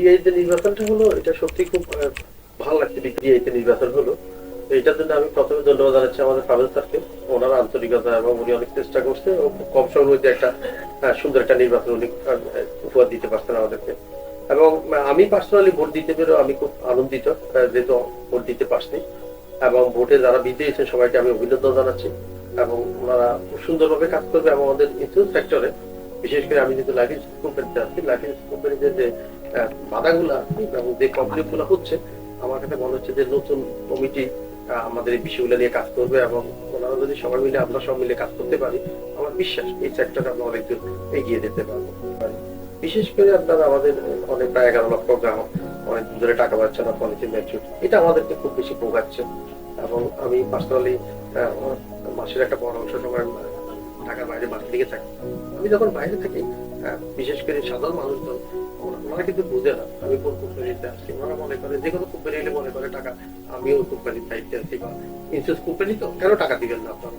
ডিআইতে নির্বাচনটা হলো, এটা সত্যি খুব ভালো লাগছে ডিআইতে নির্বাচন হলো। এটার জন্য আমি প্রথমে ধন্যবাদ জানাচ্ছি আমাদের স্যারকে। ওনার আন্তরিকতা এবং উনি অনেক চেষ্টা করছে কম সময়ের একটা সুন্দর একটা নির্বাচন উনি উপহার দিতে পারছেন আমাদেরকে। এবং আমি পার্সোনালি ভোট দিতে পেরেও আমি খুব আনন্দিত যেহেতু ভোট দিতে পারছি। এবং ভোটে যারা বিজয়ী সবাইকে আমি অভিনন্দন জানাচ্ছি। এবং ওনারা খুব সুন্দরভাবে কাজ করবে এবং আমাদের ইন্স্যুরেন্স সেক্টরে বিশেষ করে আমি যেহেতু লাইফ ইন্স্যুরেন্স কোম্পানিতে আছি লাইফ কোম্পানিতে যে বাধাগুলা যে কমপ্লেনগুলো হচ্ছে, আমার কাছে মনে হচ্ছে যে নতুন কমিটি আমাদের এই বিষয়গুলো নিয়ে কাজ করবে এবং ওনারা যদি সবাই মিলে, আমরা সব মিলে কাজ করতে পারি, আমার বিশ্বাস এই সেক্টরে আমরা অনেক দূর এগিয়ে যেতে পারব। বিশেষ করে আপনারা আমাদের অনেক প্রায় এগারো লক্ষ গ্রাহক অনেক ধরে টাকা পাচ্ছে না পলিসি ম্যাচুর এটা আমাদেরকে খুব বেশি ভোগাচ্ছে। এবং আমি পার্সোনালি মাসের একটা বড় অংশ সময় ঢাকার বাইরে বাড়ির দিকে থাকি। আমি যখন বাইরে থাকি বিশেষ করে সাধারণ মানুষ তো ওনারা কিন্তু বুঝে না আমি কোন কোম্পানিতে আসছি ওনারা মনে করে যে কোনো কোম্পানি মনে করে টাকা আমি আমিও কোম্পানির দায়িত্বে আছি বা ইন্স্যুরেন্স কোম্পানি তো কেন টাকা দিবেন না আপনারা?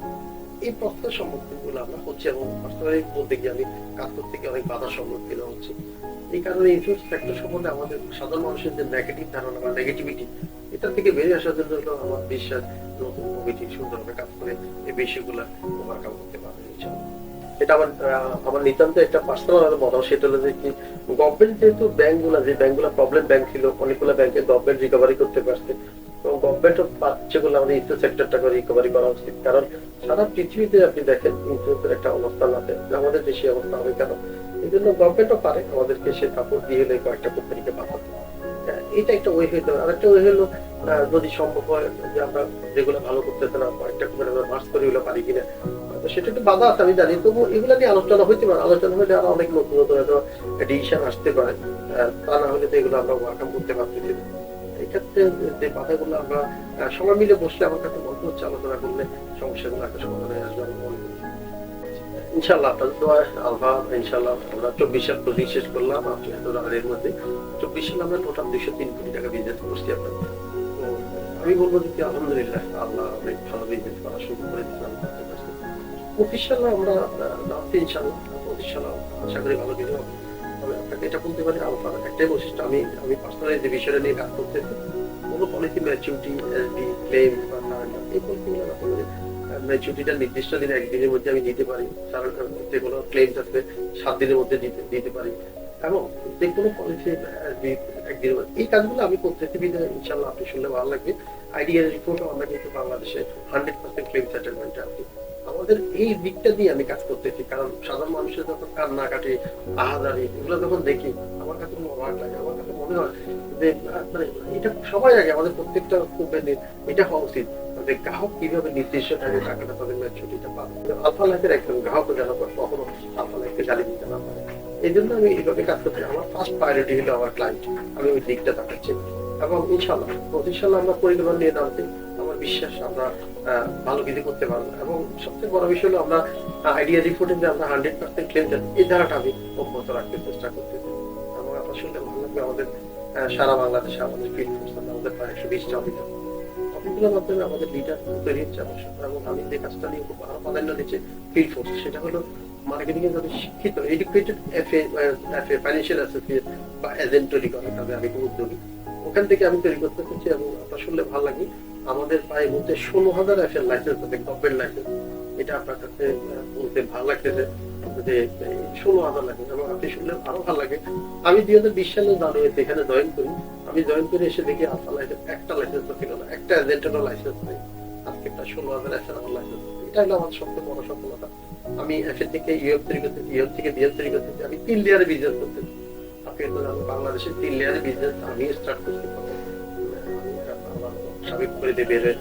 এই প্রশ্নের সম্মুখীনগুলো আমরা হচ্ছে এবং পার্সোনালি বলতে গিয়ে আমি কাজ করতে গিয়ে অনেক বাধার সম্মুখীন হচ্ছে। এই কারণে ইন্স্যুরেন্স সেক্টর সম্বন্ধে আমাদের সাধারণ মানুষের যে নেগেটিভ ধারণা বা নেগেটিভিটি এটা থেকে বেরিয়ে আসার জন্য আমার বিশ্বাস নতুন কমিটি সুন্দরভাবে কাজ করে এই বিষয়গুলো ওভারকাম করতে পারবে এটা আমার আমার নিতান্ত একটা পার্সোনাল মতামত, সেটা হলো যে কি গভর্নমেন্ট যেহেতু ব্যাংকগুলো যে ব্যাংকগুলো প্রবলেম ব্যাংক ছিল, অনেকগুলো ব্যাংকে গভর্নমেন্ট রিকভারি করতে পারছে গভর্নমেন্ট পাচ্ছে বলে আমাদের ইন্স্যুরেন্স সেক্টরটাকে রিকভারি করা উচিত। কারণ সারা পৃথিবীতে আপনি দেখেন ইন্স্যুরেন্সের একটা অবস্থান আছে, আমাদের দেশে অবস্থা হবে কেন? এই জন্য গভর্নমেন্টও পারে আমাদেরকে সে সাপোর্ট দিয়ে হলে কয়েকটা কোম্পানিকে পাঠাতে এটা একটা ওয়ে হইতে পারে। আরেকটা ওয়ে হলো যদি সম্ভব হয় যে আমরা যেগুলো ভালো করতেছে না, কয়েকটা কোম্পানি আমরা মার্চ করে ওগুলো পারি কিনা। সেটা একটু বাধা আছে, আমি জানি। তবু এগুলো নিয়ে আলোচনা হইতে পারে। আলোচনা হলে আরও অনেক নতুন নতুন ডিসিশন আসতে পারে। তা না হলে তো এগুলো আমরা ওয়ার্কাম করতে পারতেছি না। এই ক্ষেত্রে যে বাধাগুলো আমরা সবাই মিলে বসলে আমার কাছে মনে হচ্ছে আলোচনা করলে সমস্যাগুলো একটা সমাধান হয়ে আসবে আমি মনে করি। ইনশাল্লাহ আপনাদের দোয়া আলফা ইনশাল্লাহ আমরা চব্বিশ সাল প্রজেক্ট শেষ করলাম আপনি এত এর মধ্যে। চব্বিশ সালে আমরা টোটাল দুইশো তিন কোটি টাকা বিজনেস করছি আপনার তো আমি বলব যে আলহামদুলিল্লাহ, আল্লাহ অনেক ভালো বিজনেস করা শুরু করে দিলাম পঁচিশ সালে আমরা লাস্ট ইনশাল্লাহ পঁচিশ সালে আশা ভালো তবে আপনাকে এটা বলতে পারি আলফার একটাই বৈশিষ্ট্য, আমি আমি পার্সোনালি যে বিষয়টা নিয়ে কাজ করতেছি কোনো পলিসি ম্যাচুরিটি এসডি ক্লেম বা নির্দিষ্ট দিনে একদিনের মধ্যে আমি দিতে পারি। সারেন্ডার কোনো ক্লেম থাকবে সাত দিনের মধ্যে দিতে দিতে পারি। এবং যে কোনো পলিসি এই কাজগুলো আমি করতেছি বিধায় ইনশাল্লাহ আপনি শুনলে ভালো লাগবে। আইডিয়া রিপোর্টও আমরা কিন্তু বাংলাদেশে হান্ড্রেড পার্সেন্ট ক্লেম সেটেলমেন্টে আছি। আমাদের এই দিকটা দিয়ে আমি কাজ করতেছি, কারণ সাধারণ মানুষের যখন কান্না কাটে আহাজারি এগুলো যখন দেখি, আমার কাছে অবাক লাগে, আমার কাছে মনে হয় যে মানে এটা সবাই আগে আমাদের প্রত্যেকটা কোম্পানির এটা হওয়া উচিত। যে গ্রাহক কীভাবে নির্দিষ্ট টাইমে টাকাটা তাদের ছুটিটা পাবে। আলফা লাইফের একজন গ্রাহক যেন কখনো আলফা লাইফকে গালি দিতে না পারে। এই জন্য আমি এইভাবে কাজ করছি আমার ফার্স্ট প্রায়োরিটি হলো আমার ক্লায়েন্ট আমি ওই দিকটা দেখাচ্ছি এবং ইনশাল্লাহ পঁচিশ আমরা পরিকল্পনা নিয়ে নামছি আমার বিশ্বাস আমরা ভালো কিছু করতে পারব। এবং সবচেয়ে বড় বিষয় হলো আমরা আইডিয়া রিপোর্টে যে আমরা হান্ড্রেড পার্সেন্ট ক্লেম এই ধারাটা আমি অব্যাহত রাখতে চেষ্টা করতেছি। এবং আপনার শুনলে ভালো লাগবে আমাদের সারা বাংলাদেশে আমাদের ফিল্ড ফোর্স আমাদের প্রায় একশো বিশটা অফিস অফিসগুলোর মাধ্যমে আমাদের লিডার তৈরি হচ্ছে এবং আমি যে কাজটা নিয়ে খুব প্রাধান্য দিচ্ছি ফিল্ড ফোর্স সেটা হলো মার্কেটিং শিক্ষিত এডুকেটেড ফাইন্যান্সিয়াল অ্যাসোসিয়েট বা এজেন্ট তৈরি কাজে আমি খুব উদ্যোগী। ওখান থেকে আমি তৈরি করতে চাচ্ছি এবং আপনার শুনলে ভালো লাগে, আমাদের প্রায় বলতে ষোলো হাজার লাইসেন্স আছে গভর্নমেন্ট লাইসেন্স এটা আপনার কাছে বলতে ভালো লাগতেছে যে ষোলো হাজার লাইসেন্স এবং আপনি শুনলে আরও ভালো লাগে। আমি দুই হাজার বিশ সালে জানুয়ারিতে এখানে জয়েন করি, আমি জয়েন করে এসে দেখি আলফা লাইসেন্স একটা লাইসেন্স ছিল না, একটা এজেন্টেরও লাইসেন্স নেই। আজকে প্রায় ষোলো হাজার এফ এর লাইসেন্স এটা হলো আমার সবচেয়ে বড় সফলতা। আমি এফ থেকে ইউএফ তৈরি করতেছি ইউএফ থেকে বিএফ তৈরি করতেছি আমি তিন লেয়ারে বিজনেস করতেছি আপনি তো জানেন, বাংলাদেশের তিন লেয়ারে বিজনেস আমি স্টার্ট করছি। আমি করে দিয়ে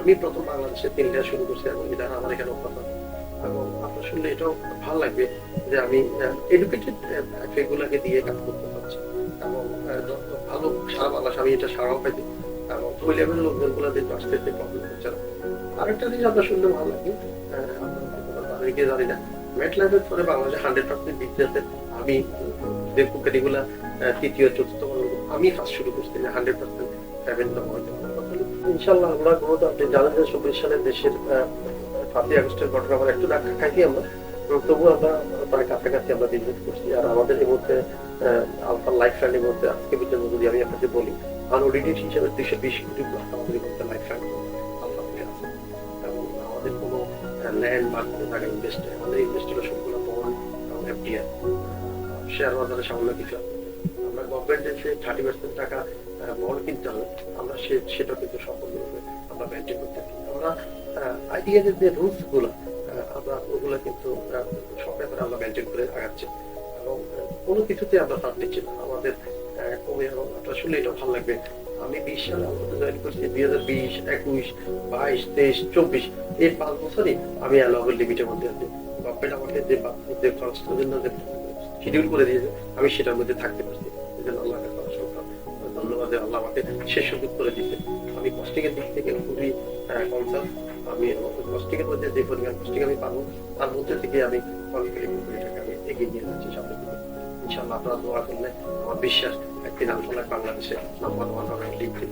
আমি প্রথম বাংলাদেশে তিন লেয়ার শুরু করছি এবং এটা আমার এখানে অভ্যাস এবং আপনার শুনলে এটাও ভালো লাগবে যে আমি এডুকেটেড এগুলাকে দিয়ে কাজ করতে পারছি। এবং ভালো সারা বাংলাদেশ আমি এটা সারাও পাইছি। আমি তৃতীয়, চতুর্থ আমি শুরু করছি ইনশাল্লাহ আমরা গ্রোথ আপনি জানেন যে চব্বিশ সালের দেশের পাঁচই আগস্টের ঘটনা আমরা একটু ধাক্কা খাইছি আমরা তবুও আমরা প্রায় কাছাকাছি আমরা বিজনেস করছি। আর আমাদের এই মুহূর্তে আলফা লাইফ আজকে পর্যন্ত যদি আমি আপনাকে বলি আনঅডিটেড হিসাবে দুইশো বিশ কোটি আমাদের মধ্যে লাইফ ফান্ড আমাদের কোনো ল্যান্ড মার্কেটে থাকা ইনভেস্ট আমাদের ইনভেস্ট হলো সবগুলো বন্ড এবং শেয়ার বাজারে সামান্য কিছু আমরা গভর্নমেন্টের যে থার্টি পার্সেন্ট টাকা বন্ড কিনতে হবে। আমরা সে, সেটা কিন্তু সম্পূর্ণরূপে আমরা মেনটেন করতেছি আমরা আইডিয়াদের যে রুলসগুলো আমরা ওগুলো কিন্তু সব ব্যাপারে আমরা মেনটেন করে আগাচ্ছি। এবং কোনো কিছুতে আমরা তার দিচ্ছি না। আমাদের শুনলে এটা ভালো লাগবে। আমি বিশ সালে আমাদের জয়েন করছি, দুই হাজার বিশ, একুশ, বাইশ, তেইশ, চব্বিশ, এই পাঁচ বছরই আমি অ্যালাউবেল লিমিটের মধ্যে আছি। আমাকে যে খরচটার জন্য যে শিডিউল করে দিয়েছে, আমি সেটার মধ্যে থাকতে পারছি। এই জন্য আল্লাহকে ধন্যবাদ। আল্লাহ আমাকে সে সুযোগ করে দিচ্ছে আমি কষ্টিকের দিক থেকে খুবই কনসার্ন আমি কস্টিং এর মধ্যে যে পরিমাণ কস্টিং আমি পাবো, তার মধ্যে থেকে আমি কনফিডেন্ট এটাকে আমি এগিয়ে নিয়ে যাচ্ছি সামনের দিকে। ইনশাআল্লাহ আপনারা দোয়া করলে আমার বিশ্বাস একদিন আলফালায় বাংলাদেশে নাম্বার ওয়ান হবে লিখতে